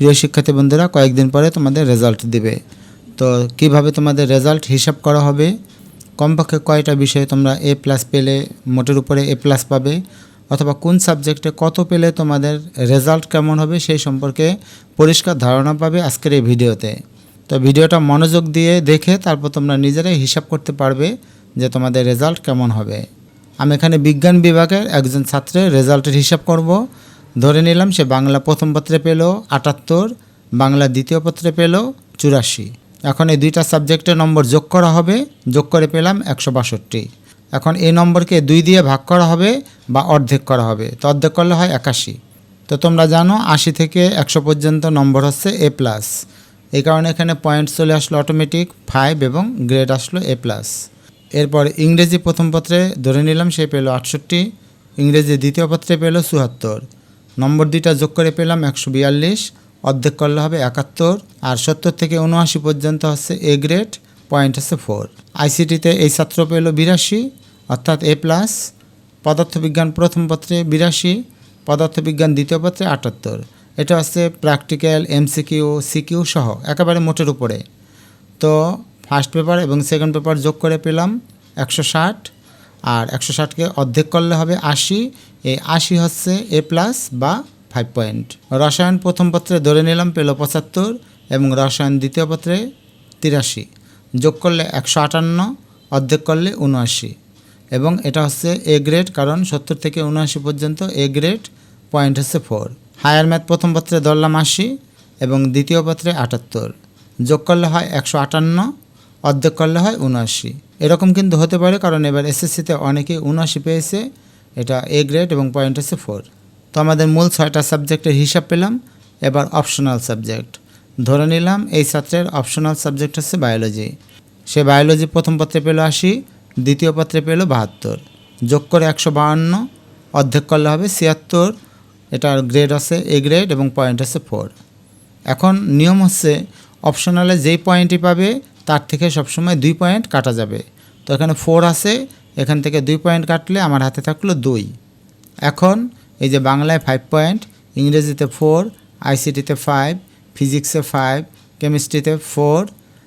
প্রিয় শিক্ষার্থী বন্ধুরা, কয়েকদিন পরে তোমাদের রেজাল্ট দিবে। তো কীভাবে তোমাদের রেজাল্ট হিসাব করা হবে? কমপক্ষে কয়টা বিষয়ে তোমরা এ প্লাস পেলে, মোটের উপরে এ প্লাস পাবে? অথবা কোন সাবজেক্টে কত পেলে তোমাদের রেজাল্ট কেমন হবে, সেই সম্পর্কে পরিষ্কার ধারণা পাবে আজকের এই ভিডিওতে। তো ভিডিওটা মনোযোগ দিয়ে দেখে তারপর তোমরা নিজেরাই হিসাব করতে পারবে যে তোমাদের রেজাল্ট কেমন হবে। আমি এখানে বিজ্ঞান বিভাগের একজন ছাত্রের রেজাল্টের হিসাব করব। ধরে নিলাম সে বাংলা প্রথম পত্রে পেল আটাত্তর, বাংলা দ্বিতীয় পত্রে পেল চুরাশি। এখন এই দুইটা সাবজেক্টের নম্বর যোগ করা হবে, যোগ করে পেলাম একশো বাষট্টি। এখন এই নম্বরকে দুই দিয়ে ভাগ করা হবে বা অর্ধেক করা হবে, তো অর্ধেক করলে হয় একাশি। তো তোমরা জানো আশি থেকে একশো পর্যন্ত নম্বর হচ্ছে এ প্লাস। এই কারণে এখানে পয়েন্ট চলে আসলো অটোমেটিক, ফাইভ এবং গ্রেড আসলো এ প্লাস। এরপর ইংরেজি প্রথম পত্রে ধরে নিলাম সে পেল আটষট্টি, ইংরেজি দ্বিতীয় পত্রে পেল চুয়াত্তর। নম্বর দুইটা যোগ করে পেলাম একশো বিয়াল্লিশ, অর্ধেক করলে হবে একাত্তর, আর সত্তর থেকে উনআশি পর্যন্ত হচ্ছে এ গ্রেড, পয়েন্ট হচ্ছে ফোর। আইসিটিতে এই ছাত্র পেল বিরাশি, অর্থাৎ এ প্লাস, পদার্থবিজ্ঞান প্রথম পত্রে বিরাশি, পদার্থবিজ্ঞান দ্বিতীয় পত্রে আটাত্তর। এটা হচ্ছে প্র্যাকটিক্যাল, এমসিকিউ, সিকিউ সহ, একেবারে মোটের উপরে। তো ফার্স্ট পেপার এবং সেকেন্ড পেপার যোগ করে পেলাম একশো ষাট, আর একশো ষাটকে অর্ধেক করলে হবে আশি এই আশি হচ্ছে এ প্লাস বা ফাইভ পয়েন্ট রসায়ন প্রথম পত্রে ধরে নিলাম, পেল পঁচাত্তর এবং রসায়ন দ্বিতীয় পত্রে তিরাশি। যোগ করলে একশো আটান্ন, অর্ধেক করলে উনআশি। এবং এটা হচ্ছে এ গ্রেড, কারণ সত্তর থেকে উনআশি পর্যন্ত এ গ্রেড পয়েন্ট হচ্ছে ফোর হায়ার ম্যাথ প্রথম পত্রে ধরলাম আশি এবং দ্বিতীয় পত্রে আটাত্তর। যোগ করলে হয় একশো আটান্ন, অর্ধেক করলে হয় উনআশি। এরকম কিন্তু হতে পারে, কারণ এবার এসএসসিতে অনেকেই উনআশি পেয়েছে এটা এ গ্রেড এবং পয়েন্ট হচ্ছে ফোর তো আমাদের মূল ছয়টা সাবজেক্টের হিসাব পেলাম, এবার অপশনাল সাবজেক্ট ধরে নিলাম এই ছাত্রের অপশনাল সাবজেক্ট হচ্ছে বায়োলজি সে বায়োলজি প্রথম পত্রে পেল আশি, দ্বিতীয় পত্রে পেল বাহাত্তর। যোগ করে একশো বাহান্ন, অর্ধেক করলে হবে ছিয়াত্তর। এটার গ্রেড আছে এ গ্রেড এবং পয়েন্ট আছে ফোর এখন নিয়ম হচ্ছে অপশনালে যেই পয়েন্টই পাবে, তার থেকে সবসময় দুই পয়েন্ট কাটা যাবে। তো এখানে ফোর আছে এখান থেকে দুই পয়েন্ট কাটলে আমার হাতে থাকল দুই। এখন এই যে বাংলায় ফাইভ পয়েন্ট ইংরেজিতে ফোর আইসিটিতে ফাইভ ফিজিক্সে ফাইভ কেমিস্ট্রিতে ফোর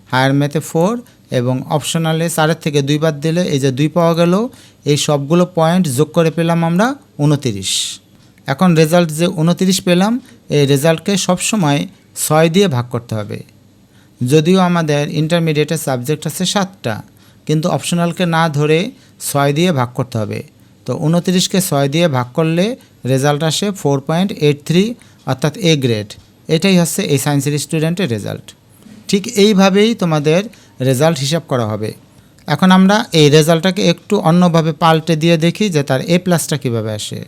হায়ার ম্যাথে ফোর এবং অপশনালে চারের থেকে দুইবার দিলে এই যে দুই পাওয়া গেল, এই সবগুলো পয়েন্ট যোগ করে পেলাম আমরা উনতিরিশ। এখন রেজাল্ট যে উনতিরিশ পেলাম, এই রেজাল্টকে সবসময় ছয় দিয়ে ভাগ করতে হবে। যদিও আমাদের ইন্টারমিডিয়েটের সাবজেক্ট আছে সাতটা কিন্তু অপশনালকে না ধরে ছয় দিয়ে ভাগ করতে হবে। তো উনত্রিশকে ছয় দিয়ে ভাগ করলে রেজাল্ট আসে ফোর পয়েন্ট এইট থ্রি অর্থাৎ এ গ্রেড এটাই হচ্ছে এই সায়েন্সের স্টুডেন্টের রেজাল্ট ঠিক এইভাবেই তোমাদের রেজাল্ট হিসাব করা হবে। এখন আমরা এই রেজাল্টটাকে একটু অন্যভাবে পাল্টে দিয়ে দেখি যে তার এ প্লাসটা কীভাবে আসে।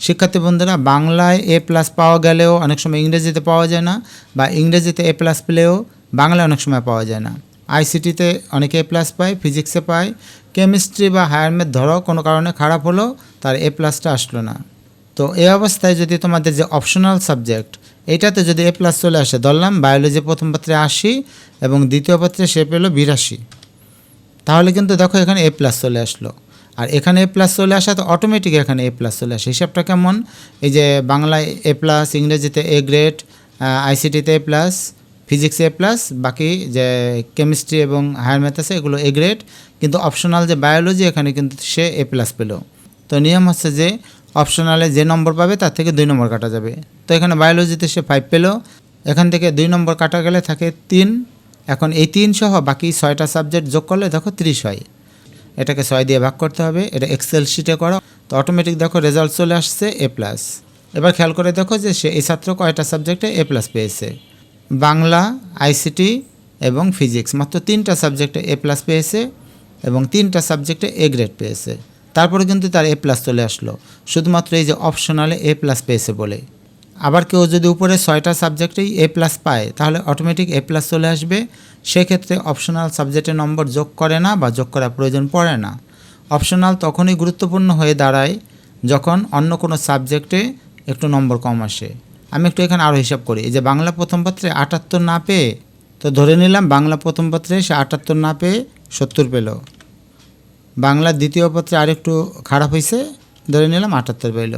শিক্ষার্থী বন্ধুরা, বাংলায় এ প্লাস পাওয়া গেলেও অনেক সময় ইংরেজিতে পাওয়া যায় না বা ইংরেজিতে এ প্লাস পেলেও বাংলায় অনেক সময় পাওয়া যায় না। আইসিটিতে অনেকে এ প্লাস পায় ফিজিক্সে পায়। কেমিস্ট্রি বা হায়ার ম্যাথ ধরো, কোনো কারণে খারাপ হলো, তার এ প্লাসটা আসলো না। তো এই অবস্থায় যদি তোমাদের যে অপশনাল সাবজেক্ট এইটাতে যদি এ প্লাস চলে আসে, ধরলাম বায়োলজি প্রথম পত্রে আশি এবং দ্বিতীয় পত্রে সে পেল বিরাশি। তাহলে কিন্তু দেখো এখানে এ প্লাস চলে আসলো। আর এখানে এ প্লাস চলে আসা তো অটোমেটিক এখানে এ প্লাস চলে আসে। হিসাবটা কেমন? এই যে বাংলায় এ প্লাস ইংরেজিতে এ গ্রেড আইসিটিতে এ প্লাস ফিজিক্সে এ প্লাস বাকি যে কেমিস্ট্রি এবং হায়ার ম্যাথ আছে, এগুলো এ গ্রেড কিন্তু অপশনাল যে বায়োলজি এখানে কিন্তু সে এ প্লাস পেল। তো নিয়ম হচ্ছে যে অপশনালে যে নম্বর পাবে, তার থেকে দুই নম্বর কাটা যাবে। তো এখানে বায়োলজিতে সে ফাইভ পেল। এখান থেকে দুই নম্বর কাটা গেলে থাকে তিন। এখন এই তিন সহ বাকি ছয়টা সাবজেক্ট যোগ করলে দেখো ত্রিশ হয়। এটাকে ছয় দিয়ে ভাগ করতে হবে। এটা এক্সেল শিটে করো। তো অটোমেটিক দেখো রেজাল্ট চলে আসছে এ প্লাস এবার খেয়াল করে দেখো যে সে এই ছাত্র কয়টা সাবজেক্টে এ প্লাস পেয়েছে। বাংলা আইসিটি এবং ফিজিক্স মাত্র তিনটা সাবজেক্টে এ প্লাস পেয়েছে এবং তিনটা সাবজেক্টে এ গ্রেড পেয়েছে। তারপরে কিন্তু তার এ প্লাস চলে আসলো। শুধুমাত্র এই যে অপশনালে এ প্লাস পেয়েছে বলে। আবার কেউ যদি উপরে ছয়টা সাবজেক্টেই এ প্লাস পায়, তাহলে অটোমেটিক এ প্লাস চলে আসবে। সেক্ষেত্রে অপশনাল সাবজেক্টে নম্বর যোগ করে না বা যোগ করার প্রয়োজন পড়ে না। অপশনাল তখনই গুরুত্বপূর্ণ হয়ে দাঁড়ায় যখন অন্য কোনো সাবজেক্টে একটু নম্বর কম আসে। আমি একটু এখানে আরও হিসাব করি। এই যে বাংলা প্রথম পত্রে আটাত্তর না পেয়ে, তো ধরে নিলাম বাংলা প্রথম পত্রে সে আটাত্তর না পেয়ে সত্তর পেল। বাংলার দ্বিতীয় পত্রে আরেকটু খারাপ হয়েছে ধরে নিলাম আটাত্তর পেল।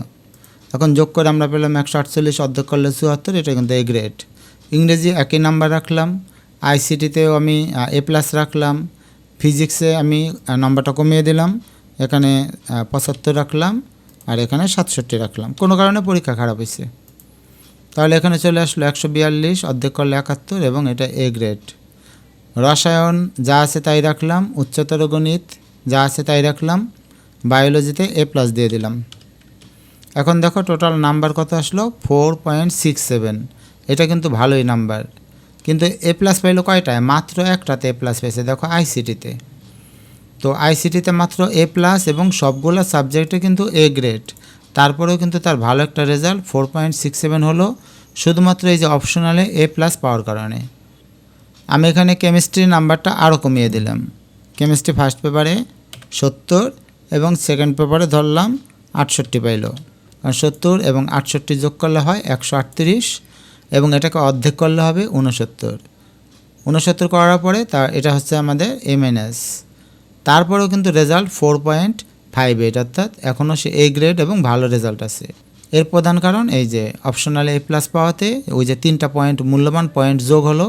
এখন যোগ করে আমরা পেলাম একশো আটচল্লিশ অর্ধেক করলে চুয়াত্তর, এটা কিন্তু এ গ্রেড ইংরেজি একই নাম্বার রাখলাম আইসিটিতেও আমি এ প্লাস রাখলাম ফিজিক্সে আমি নাম্বারটা কমিয়ে দিলাম, এখানে পঁচাত্তর রাখলাম, আর এখানে সাতষট্টি রাখলাম। কোনো কারণে পরীক্ষা খারাপ হয়েছে তাহলে এখানে চলে আসলো একশো বিয়াল্লিশ, অর্ধেক করলে একাত্তর এবং এটা এ গ্রেড রসায়ন, যা আছে তাই রাখলাম, উচ্চতর গণিত, যা আছে তাই রাখলাম, বায়োলজিতে এ প্লাস দিয়ে দিলাম। এখন দেখো টোটাল নাম্বার কত আসলো? ফোর পয়েন্ট সিক্স সেভেন এটা কিন্তু ভালোই নাম্বার কিন্তু এ প্লাস পাইলো কয়টায়? মাত্র একটাতে এ প্লাস পেয়েছে, দেখো আইসিটিতে তো। আইসিটিতে মাত্র এ প্লাস এবং সবগুলো সাবজেক্টে কিন্তু এ গ্রেড তারপরেও কিন্তু তার ভালো একটা result four point six seven হলো শুধুমাত্র এই যে অপশনালে এ প্লাস পাওয়ার কারণে। আমি এখানে কেমিস্ট্রি নাম্বারটা আরও কমিয়ে দিলাম। কেমিস্ট্রি ফার্স্ট পেপারে সত্তর এবং সেকেন্ড পেপারে ধরলাম আটষট্টি পাইল। কারণ সত্তর এবং আটষট্টি যোগ করলে হয় একশো আটত্রিশ এবং এটাকে অর্ধেক করলে হবে উনসত্তর উনসত্তর করার পরে তা, এটা হচ্ছে আমাদের এমএনএস তারপরেও কিন্তু result four point five eight অর্থাৎ এখনও সে এ গ্রেড এবং ভালো রেজাল্ট আছে। এর প্রধান কারণ এই যে অপশনালে এ প্লাস পাওয়াতে ওই যে তিনটা পয়েন্ট মূল্যবান পয়েন্ট যোগ হলো,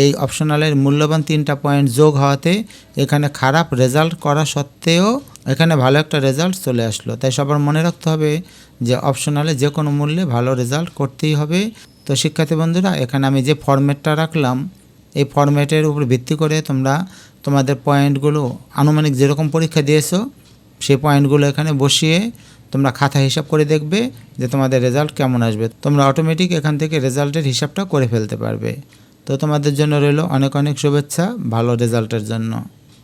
এই অপশনালের মূল্যবান তিনটা পয়েন্ট যোগ হওয়াতে এখানে খারাপ রেজাল্ট করা সত্ত্বেও এখানে ভালো একটা রেজাল্ট চলে আসলো। তাই সবার মনে রাখতে হবে যে অপশনালে যে কোনো মূল্যে ভালো রেজাল্ট করতেই হবে। তো শিক্ষার্থী বন্ধুরা, এখানে আমি যে ফরম্যাটটা রাখলাম, এই ফরম্যাটের উপর ভিত্তি করে তোমরা তোমাদের পয়েন্টগুলো আনুমানিক যেরকম পরীক্ষা দিয়েছ সেই পয়েন্টগুলো এখানে বসিয়ে তোমরা খাতা হিসাব করে দেখবে যে তোমাদের রেজাল্ট কেমন আসবে। তোমরা অটোমেটিক এখান থেকে রেজাল্টের হিসাবটা করে ফেলতে পারবে। তো তোমাদের জন্য রইল অনেক অনেক শুভেচ্ছা, ভালো রেজাল্টের জন্য।